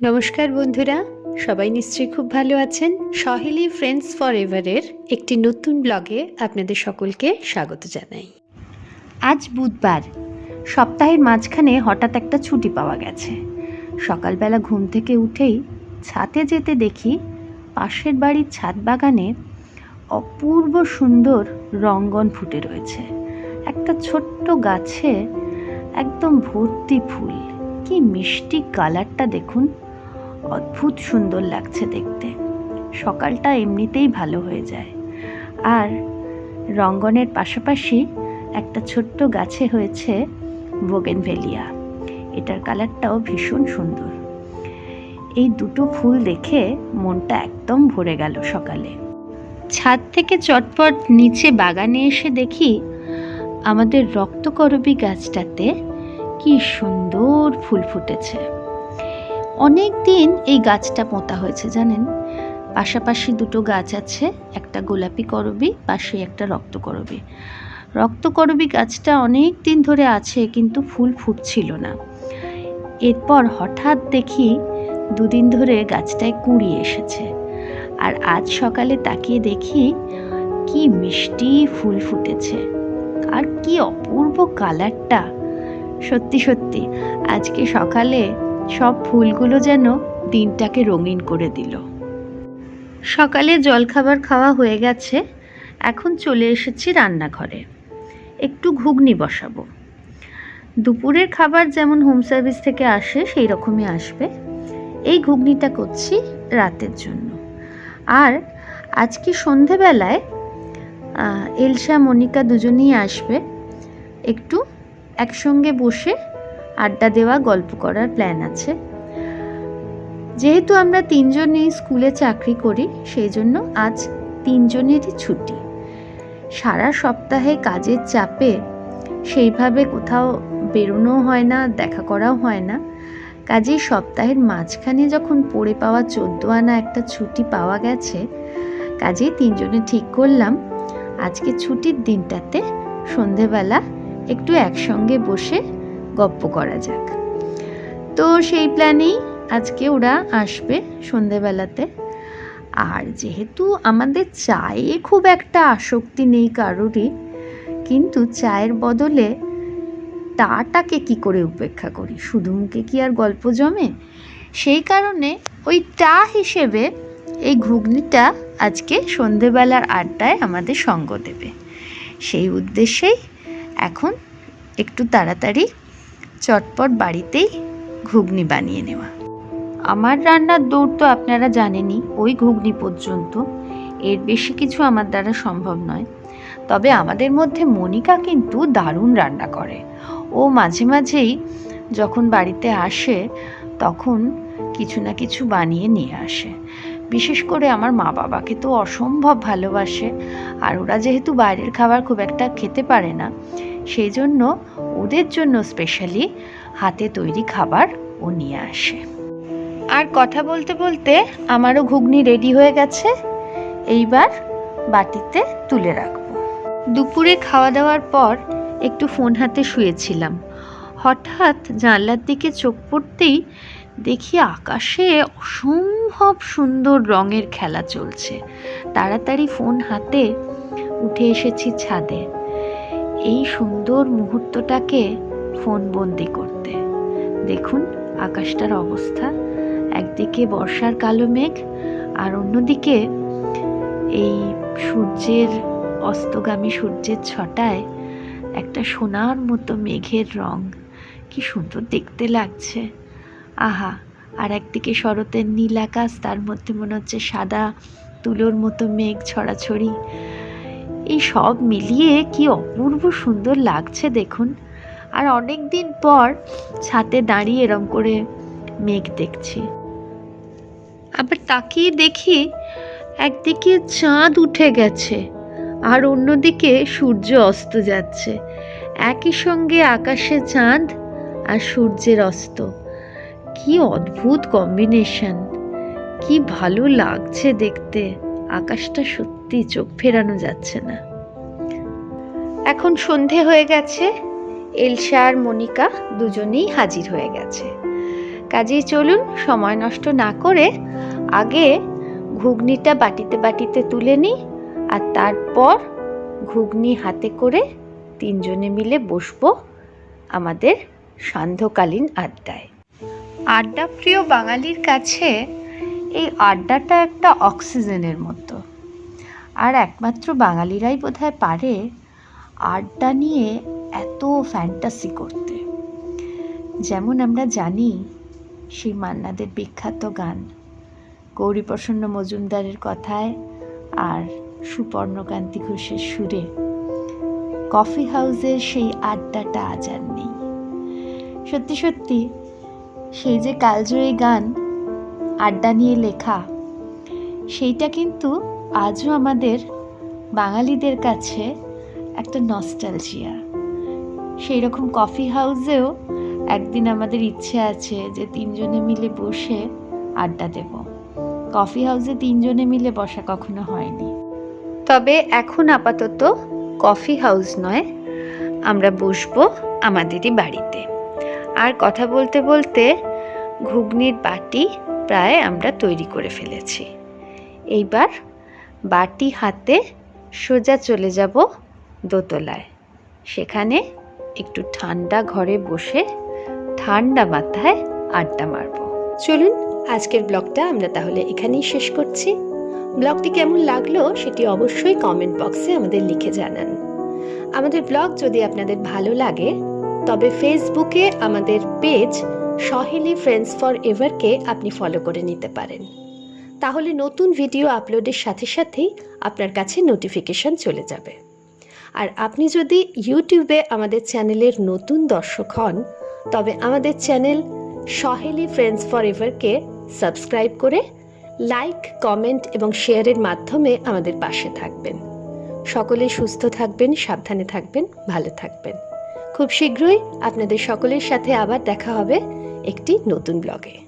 নমস্কার বন্ধুরা, সবাই নিশ্চয়ই খুব ভালো আছেন। সহেলি ফ্রেন্ডস ফর এভারের একটি নতুন ব্লগে আপনাদের সকলকে স্বাগত জানাই। আজ বুধবার, সপ্তাহের মাঝখানে হঠাৎ একটা ছুটি পাওয়া গেছে। সকালবেলা ঘুম থেকে উঠেই ছাতে যেতে দেখি পাশের বাড়ির ছাদ বাগানে অপূর্ব সুন্দর রঙ্গন ফুটে রয়েছে। একটা ছোট্ট গাছে একদম ভর্তি ফুল। কি মিষ্টি কালারটা দেখুন। অদ্ভুত সুন্দর লাগছে দেখতে। সকালটা এমনিতেই ভালো হয়ে যায়। আর রঙ্গনের পাশাপাশি একটা ছোট্ট গাছে হয়েছে বোগেনভেলিয়া। এটার কালারটাও ভীষণ সুন্দর। এই দুটো ফুল দেখে মনটা একদম ভরে গেল সকালে। ছাদ থেকে চটপট নিচে বাগানে এসে দেখি আমাদের রক্তকরবী গাছটাতে কি সুন্দর ফুল ফুটেছে। অনেক দিন এই গাছটা পোঁতা হয়েছে, জানেন? পাশাপাশি দুটো গাছ আছে, একটা গোলাপি করবি পাশে একটা রক্তকরবী রক্তকরবী গাছটা অনেক দিন ধরে আছে, কিন্তু ফুল ফুটছিল না। এরপর হঠাৎ দেখি দুদিন ধরে গাছটায় কুঁড়ি এসেছে। আর আজ সকালে তাকিয়ে দেখি কি মিষ্টি ফুল ফুটেছে। আর কি অপূর্ব কালারটা! সত্যি সত্যি, আজকে সকালে সব ফুলগুলো যেন দিনটাকে রঙিন করে দিল। সকালে জলখাবার খাওয়া হয়ে গেছে, এখন চলে এসেছি রান্নাঘরে। একটু ঘুগনি বসাবো। দুপুরের খাবার যেমন হোম সার্ভিস থেকে আসে, সেই রকমই আসবে। এই ঘুগনিটা করছি রাতের জন্য। আর আজকে সন্ধেবেলায় এলসা, মনিকা দুজনেই আসবে। একটু একসঙ্গে বসে আড্ডা দেওয়া, গল্প করার প্ল্যান আছে। যেহেতু আমরা তিনজনেই স্কুলে চাকরি করি, সেই জন্য আজ তিনজনেরই ছুটি। সারা সপ্তাহে কাজের চাপে সেইভাবে কোথাও বেরোনো হয় না, দেখা করাও হয় না। কাজেই সপ্তাহের মাঝখানে যখন পড়ে পাওয়া চোদ্দ আনা একটা ছুটি পাওয়া গেছে কাজেই তিনজনে ঠিক করলাম, আজকে ছুটির দিনটাতে সন্ধেবেলা একটু একসঙ্গে বসে গপ্প করা যাক। তো সেই প্ল্যানেই আজকে ওরা আসবে সন্ধেবেলাতে। আর যেহেতু আমাদের চায়ে খুব একটা আসক্তি নেই কারোরই, কিন্তু চায়ের বদলে টাটাকে কি করে উপেক্ষা করি? শুধু মুখে কি আর গল্প জমে? সেই কারণে ওই টা হিসেবে এই ঘুগনিটা আজকে সন্ধেবেলার আড্ডায় আমাদের সঙ্গ দেবে। সেই উদ্দেশ্যেই এখন একটু তাড়াতাড়ি চটপট বাড়িতেই ঘুগনি বানিয়ে নেওয়া। আমার রান্নার দৌড় তো আপনারা জানেনই, ওই ঘুগনি পর্যন্ত। এর বেশি কিছু আমার দ্বারা সম্ভব নয়। তবে আমাদের মধ্যে মনিকা কিন্তু দারুণ রান্না করে। ও মাঝে মাঝেই যখন বাড়িতে আসে, তখন কিছু না কিছু বানিয়ে নিয়ে আসে। বিশেষ করে আমার মা বাবাকে তো অসম্ভব ভালোবাসে। আর ওরা যেহেতু বাইরের খাবার খুব একটা খেতে পারে না সেই জন্য ওদের জন্য স্পেশালি হাতে তৈরি খাবার ও নিয়ে আসে। আর কথা বলতে বলতে আমারও ঘুগনি রেডি হয়ে গেছে। এইবার বাটিতে তুলে রাখব। দুপুরে খাওয়া দাওয়ার পর একটু ফোন হাতে শুয়েছিলাম। হঠাৎ জানলার দিকে চোখ পড়তেই দেখি আকাশে অসম্ভব সুন্দর রঙের খেলা চলছে। তাড়াতাড়ি ফোন হাতে উঠে এসেছি ছাদে। এই সুন্দর মুহূর্তটাকে ফোন বন্দি করতে। দেখুন আকাশটার অবস্থা। একদিকে বর্ষার কালো মেঘ, আর অন্যদিকে এই সূর্যের, অস্তগামী সূর্যের ছটায় একটা সোনার মতো মেঘের রং। কি সুন্দর দেখতে লাগছে। আহা, আর একদিকে শরতের নীল আকাশ তার মধ্যে মনে হচ্ছে সাদা তুলোর মতো মেঘ, ছড়াছড়ি। এই সব মিলিয়ে কি অপূর্ব সুন্দর লাগছে দেখুন। আর অনেক দিন পর ছাতে দাঁড়িয়ে এরম করে মেঘ দেখছি। আবার তাকিয়ে দেখি একদিকে চাঁদ উঠে গেছে আর অন্যদিকে সূর্য অস্ত যাচ্ছে। একই সঙ্গে আকাশে চাঁদ আর সূর্যের অস্ত। কি অদ্ভুত কম্বিনেশন কি ভালো লাগছে দেখতে। আকাশটা সত্যি চোখ ফেরানো যাচ্ছে না। এখন সন্ধে হয়ে গেছে, এলসা আর মনিকা দুজনেই হাজির হয়ে গেছে। কাজেই চলুন, সময় নষ্ট না করে আগে ঘুগনিটা বাটিতে বাটিতে তুলে নিই আর তারপর ঘুগনি হাতে করে তিনজনে মিলে বসবো আমাদের সান্ধ্যকালীন আড্ডায়। আড্ডা প্রিয় বাঙালির কাছে এই আড্ডাটা একটা অক্সিজেনের মতো। আর একমাত্র বাঙালিরাই বোধহয় পারে আড্ডা নিয়ে এত ফ্যান্টাসি করতে। যেমন আমরা জানি সেই মান্নাদের বিখ্যাত গান, গৌরীপ্রসন্ন মজুমদারের কথায় আর সুপর্ণকান্তি ঘোষের সুরে, কফি হাউসের সেই আড্ডাটা আজ আর নেই। সত্যি সত্যি, সেই যে কালজয়ী গান, আড্ডা নিয়ে লেখা, সেইটা কিন্তু আজও আমাদের বাঙালিদের কাছে একটা নস্টালজিয়া সেই রকম কফি হাউসেও একদিন আমাদের ইচ্ছে আছে যে তিনজনে মিলে বসে আড্ডা দেব। কফি হাউসে তিনজনে মিলে বসা কখনো হয়নি। তবে এখন আপাতত কফি হাউস নয়, আমরা বসবো আমাদেরই বাড়িতে। আর কথা বলতে বলতে ঘুগনির বাটি প্রায় আমরা তৈরি করে ফেলেছি। এইবার বাটি হাতে সোজা চলে যাব দোতলায়। সেখানে একটু ঠান্ডা ঘরে বসে ঠান্ডা মাথায় আড্ডা মারব। চলুন, আজকের ব্লগটা আমরা তাহলে এখানেই শেষ করছি। ব্লগটি কেমন লাগল সেটি অবশ্যই কমেন্ট বক্সে আমাদের লিখে জানান। আমাদের ব্লগ যদি আপনাদের ভালো লাগে, তবে ফেসবুকে আমাদের পেজ সহেলি ফ্রেন্ডস ফর এভারকে আপনি ফলো করে নিতে পারেন। তাহলে নতুন ভিডিও আপলোডের সাথে সাথেই আপনার কাছে নোটিফিকেশন চলে যাবে। আর আপনি যদি ইউটিউবে আমাদের চ্যানেলের নতুন দর্শক হন, তবে আমাদের চ্যানেল সহেলি ফ্রেন্ডস ফর এভারকে সাবস্ক্রাইব করে লাইক, কমেন্ট এবং শেয়ারের মাধ্যমে আমাদের পাশে থাকবেন। সকলে সুস্থ থাকবেন, সাবধানে থাকবেন, ভালো থাকবেন। খুব শীঘ্রই আপনাদের সকলের সাথে আবার দেখা হবে একটি নতুন ব্লগে